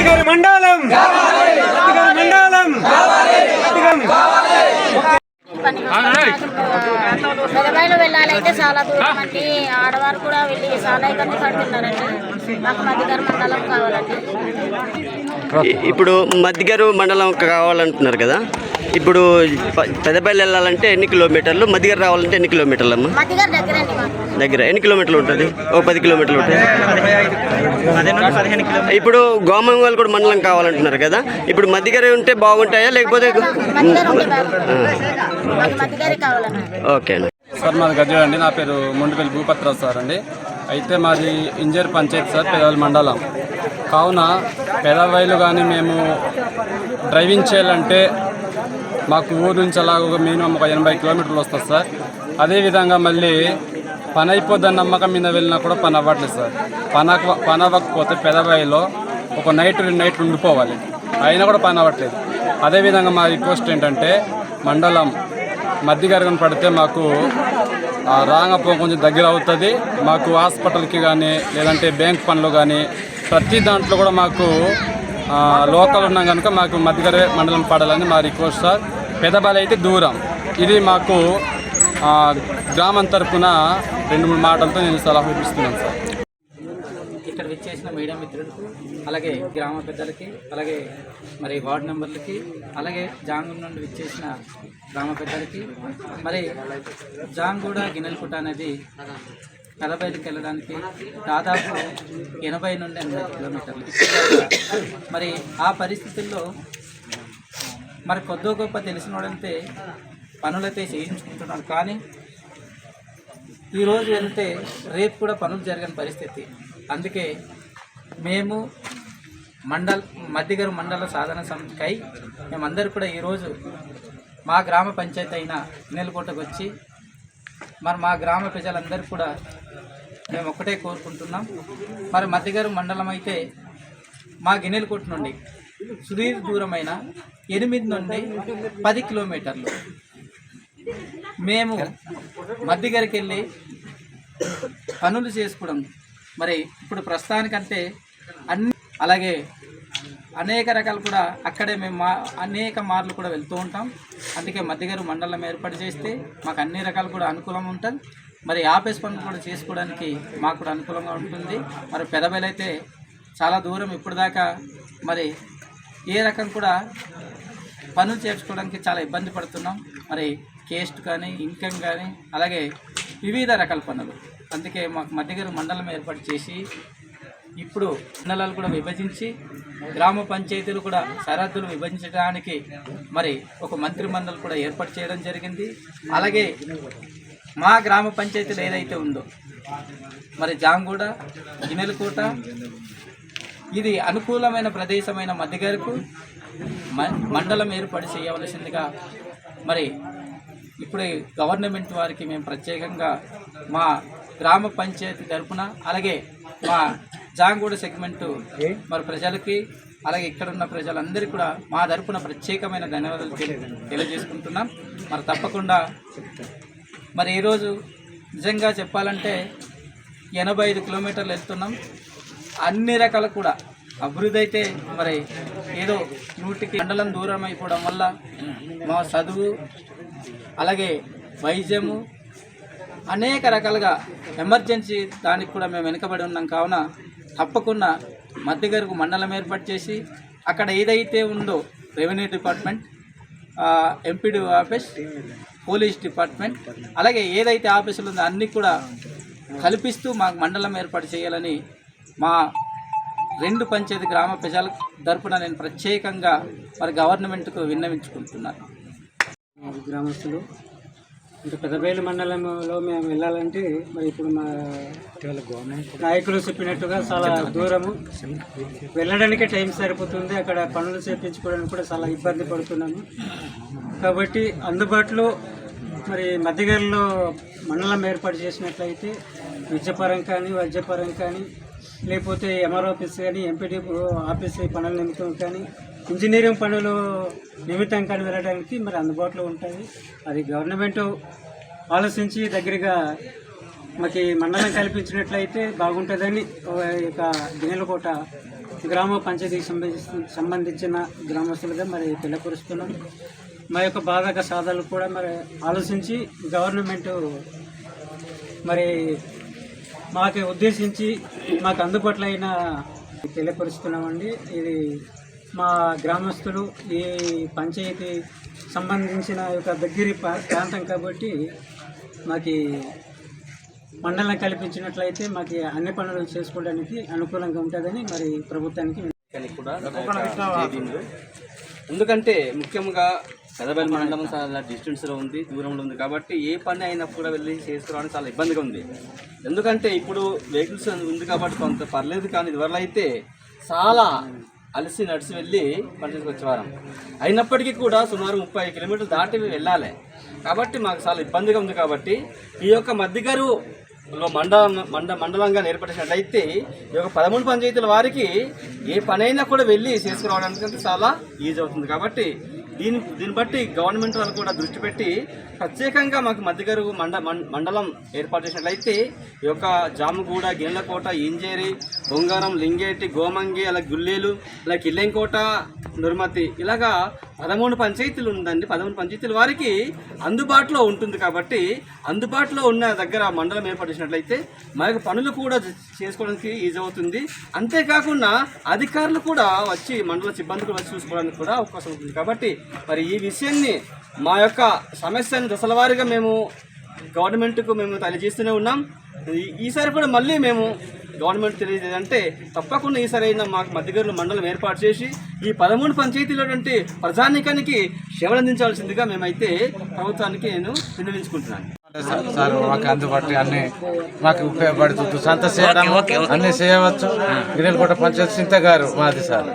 మండలం. మత్తిగారి మండలం. పని పెదబయలు వెళ్ళాలంటే చాలా దూరం అండి ఆడవారు కూడా వెళ్ళి చాలా ఇబ్బంది పడుతున్నారండి మాకు మధ్యగారు మండలం. కావాలండి ఇప్పుడు మధ్యగారు మండలం కావాలంటున్నారు కదా. ఇప్పుడు పెద్దపల్లి వెళ్ళాలంటే ఎన్ని కిలోమీటర్లు? మధ్యగారు రావాలంటే ఎన్ని కిలోమీటర్లు అమ్మా? దగ్గర. ఎన్ని కిలోమీటర్లు ఉంటుంది? ఒక పది కిలోమీటర్లు ఉంటుంది. ఇప్పుడు గోమంగల్ కూడా మండలం కావాలంటున్నారు కదా? ఇప్పుడు మధ్యగారు ఉంటే బాగుంటాయా? లేకపోతే ఓకే అండి సార్ మాది గజ్జడ అండి. నా పేరు ముండుపల్లి భూపత్రావు సార్ అండి. అయితే మాది ఇంజర్ పంచాయతీ సార్ పెదవల్లి మండలం. కావున పెదవైలు కానీ మేము డ్రైవింగ్ చేయాలంటే మాకు ఊరు నుంచి అలాగ ఒక మినిమం ఒక ఎనభై కిలోమీటర్లు వస్తుంది సార్. అదేవిధంగా మళ్ళీ పని అయిపోద్దని నమ్మకం మీద వెళ్ళినా కూడా పని అవ్వట్లేదు సార్. పని పని అవ్వకపోతే పెదవాయిలో ఒక నైట్ రెండు నైట్ ఉండిపోవాలి. అయినా కూడా పని అవ్వట్లేదు. అదేవిధంగా మా రిక్వెస్ట్ ఏంటంటే మండలం మధ్యగరగన పడితే మాకు ఆ, రాంగపో కొంచెం దగ్గర అవుతుంది. మాకు హాస్పిటల్కి కానీ లేదంటే బ్యాంక్ పనులు కానీ ప్రతి దాంట్లో కూడా మాకు లోకల్ ఉన్నాం కనుక మాకు మధ్యగరే మండలం పడాలని మా రిక్వెస్ట్ సార్. పెదబాలి అయితే దూరం. ఇది మాకు గ్రామం తరఫున రెండు మూడు మాటలతో నేను సలహా ఇస్తున్నాను సార్. ఇక్కడ విచ్చేసిన మీడియా మిత్రులకు అలాగే గ్రామ పెద్దలకి అలాగే మరి వార్డు మెంబర్లకి అలాగే జాంగూర్ నుండి విచ్చేసిన గ్రామ పెద్దలకి మరి జాంగూడ గిన్నెలకుట అనేది నలభైకి వెళ్ళడానికి దాదాపు ఎనభై నుండి ఎనభై కిలోమీటర్లు. మరి ఆ పరిస్థితుల్లో మరి కొద్దో గొప్ప తెలిసిన వాడంతే పనులైతే చేయించుకుంటున్నాడు కానీ ఈరోజు వెళ్తే రేపు కూడా పనులు జరగని పరిస్థితి. అందుకే మేము మండల్ మధ్యగారు మండల సాధన సమితికై మేమందరూ కూడా ఈరోజు మా గ్రామ పంచాయతీ అయిన నెలకోటకు వచ్చి మరి మా గ్రామ ప్రజలందరూ కూడా మేము ఒక్కటే కోరుకుంటున్నాం. మరి మధ్యగారు మండలం అయితే మా గిన్నెలకోట నుండి సుదీర్ఘ దూరమైన ఎనిమిది నుండి పది కిలోమీటర్లు. మేము మధ్యగారికి వెళ్ళి పనులు చేసుకోవడం మరి ఇప్పుడు ప్రస్తుతానికంటే అన్ని అలాగే అనేక రకాలు కూడా అక్కడే మేము మా అనేక మార్లు కూడా వెళ్తూ ఉంటాం. అందుకే మధ్యగారు మండలం ఏర్పాటు చేస్తే మాకు అన్ని రకాలు కూడా అనుకూలం ఉంటుంది. మరి ఆఫీస్ పనులు కూడా చేసుకోవడానికి మాకు కూడా అనుకూలంగా ఉంటుంది. మరి పెదబెలైతే చాలా దూరం ఇప్పుడు దాకా మరి ఏ రకం కూడా పనులు చేర్చుకోవడానికి చాలా ఇబ్బంది పడుతున్నాం. మరి కేస్ట్ కానీ ఇన్కమ్ కానీ అలాగే వివిధ రకాల పనులు. అందుకే మాకు మధ్యగారు మండలం ఏర్పాటు చేసి ఇప్పుడు మండలాలు కూడా విభజించి గ్రామ పంచాయతీలు కూడా సరిహద్దులు విభజించడానికి మరి ఒక మంత్రి మండలి కూడా ఏర్పాటు చేయడం జరిగింది. అలాగే మా గ్రామ పంచాయతీలు ఏదైతే ఉందో మరి జాంగూడ గిన్నెలకోట ఇది అనుకూలమైన ప్రదేశమైన మధ్యగారుకు మండలం ఏర్పాటు చేయవలసిందిగా మరి ఇప్పుడు గవర్నమెంట్ వారికి మేము ప్రత్యేకంగా మా గ్రామ పంచాయతీ తరపున అలాగే మా జాంగూడ సెగ్మెంట్ మరి ప్రజలకి అలాగే ఇక్కడ ఉన్న ప్రజలందరికీ కూడా మా తరపున ప్రత్యేకమైన ధన్యవాదాలు తెలి- తెలియజేసుకుంటున్నాం. మరి తప్పకుండా మరి ఈరోజు నిజంగా చెప్పాలంటే ఎనభై ఐదు కిలోమీటర్లు వెళ్తున్నాం. అన్ని రకాల కూడా అభివృద్ధి అయితే మరి ఏదో నూటికి మండలం దూరం అయిపోవడం వల్ల మా చదువు అలాగే వైద్యము అనేక రకాలుగా ఎమర్జెన్సీ దానికి కూడా మేము వెనుకబడి ఉన్నాం. కావున తప్పకుండా మధ్యగరుకు మండలం ఏర్పాటు చేసి అక్కడ ఏదైతే ఉందో revenue department MPD office police department అలాగే ఏదైతే ఆఫీసులు ఉందో అన్నీ కూడా కల్పిస్తూ మాకు మండలం ఏర్పాటు చేయాలని మా రెండు పంచాయతీ గ్రామ ప్రజల తరపున నేను ప్రత్యేకంగా మరి గవర్నమెంట్కు విన్నవించుకుంటున్నాను. గ్రామస్తులు. అంటే పెద్దబయలు మండలంలో మేము వెళ్ళాలంటే మరి ఇప్పుడు మా నాయకులు చెప్పినట్టుగా చాలా దూరము. వెళ్ళడానికే టైం సరిపోతుంది. అక్కడ పనులు చేపించుకోవడానికి కూడా చాలా ఇబ్బంది పడుతున్నాము. కాబట్టి అందుబాటులో మరి మధ్యగారిలో మండలం ఏర్పాటు చేసినట్లయితే విద్యపరం కానీ వైద్యపరం కానీ లేకపోతే ఎంఆర్ ఆఫీస్ కానీ ఎంపీడీ ఆఫీస్ పనుల నిమిత్తం కానీ ఇంజనీరింగ్ పనులు నిమిత్తం కానీ వెళ్ళడానికి మరి అందుబాటులో ఉంటాయి. అది గవర్నమెంట్ ఆలోచించి దగ్గరగా మాకు మండలం కల్పించినట్లయితే బాగుంటుందని ఒక యొక్క గ్రామ పంచాయతీకి సంబంధించిన సంబంధించిన గ్రామస్తులుగా మరి తెలియపరుస్తున్నాం. మా యొక్క బాధక సాధనలు కూడా మరి ఆలోచించి గవర్నమెంట్ మరి మాకు ఉద్దేశించి మాకు అందుబాటులో అయిన తెలియపరుస్తున్నామండి. ఇది మా గ్రామస్తులు ఈ పంచాయతీ సంబంధించిన యొక్క దగ్గరి ప్రా- ప్రాంతం కాబట్టి మాకు మండలం కల్పించినట్లయితే మాకు అన్ని పనులు చేసుకోవడానికి అనుకూలంగా ఉంటుందని మరి ప్రభుత్వానికి కానీ కూడా చేదిండు. ఎందుకంటే ముఖ్యంగా పెదబెల్ మండలం చాలా డిస్టెన్స్లో ఉంది దూరంలో ఉంది కాబట్టి ఏ పని అయినా కూడా వెళ్ళి చేసుకోవడానికి చాలా ఇబ్బందిగా ఉంది ఎందుకంటే ఇప్పుడు వెహికల్స్ ఉంది కాబట్టి కొంత పర్లేదు కానీ ఇదివరలో అయితే చాలా అలసి నడిచి వెళ్ళి పని చేసుకొచ్చేవారం అయినప్పటికీ కూడా సుమారు ముప్పై కిలోమీటర్లు దాటి వెళ్ళాలి. కాబట్టి మాకు చాలా ఇబ్బందిగా ఉంది కాబట్టి ఈ యొక్క మధ్యగారు లో మండలం మండ మండలంగా ఏర్పడినట్లయితే ఈ యొక్క పదమూడు పంచాయతీల వారికి ఏ పనైనా కూడా వెళ్ళి చేసుకురావడానికి చాలా ఈజీ అవుతుంది కాబట్టి దీని దీన్ని బట్టి గవర్నమెంట్ వాళ్ళు కూడా దృష్టి పెట్టి ప్రత్యేకంగా మాకు మధ్యగారు మండ మం- మండలం ఏర్పాటు చేసినట్లయితే ఈ యొక్క జాముగూడ గిన్నెలకోట ఇంజేరి బొంగారం లింగేటి గోమంగి అలా గుల్లేలు అలా కిల్లెంకోట నుర్మతి. ఇలాగా పదమూడు పంచాయతీలు ఉందండి. పదమూడు పంచాయతీల వారికి అందుబాటులో ఉంటుంది కాబట్టి అందుబాటులో ఉన్న దగ్గర మండలం ఏర్పాటు చేసినట్లయితే మా యొక్క పనులు కూడా చేసుకోవడానికి ఈజీ అవుతుంది. అంతేకాకుండా అధికారులు కూడా వచ్చి మండల సిబ్బంది కూడా వచ్చి చూసుకోవడానికి కూడా అవకాశం ఉంటుంది. కాబట్టి మరి ఈ విషయాన్ని మా యొక్క సమస్యను దశలవారీగా మేము గవర్నమెంట్కు మేము తెలియజేస్తూనే ఉన్నాం. ఈ- ఈసారి కూడా మళ్ళీ మేము గవర్నమెంట్ తెలియజేదంటే తప్పకుండా ఈసారి అయినా మాకు మధ్యగర్ల మండలం ఏర్పాటు చేసి ఈ పదమూడు పంచాయతీలో ప్రజానికానికి సేవలు అందించాల్సిందిగా మేమైతే ప్రభుత్వానికి నేను విన్నవించుకుంటున్నాను. సార్ మాకు అందుబాటులో అన్ని మాకు ఉపయోగపడుతుంది. సంత చేయడం అన్ని చేయవచ్చు. గిన్నెలకోట పంచాయతీ సింత గారు మాది సార్.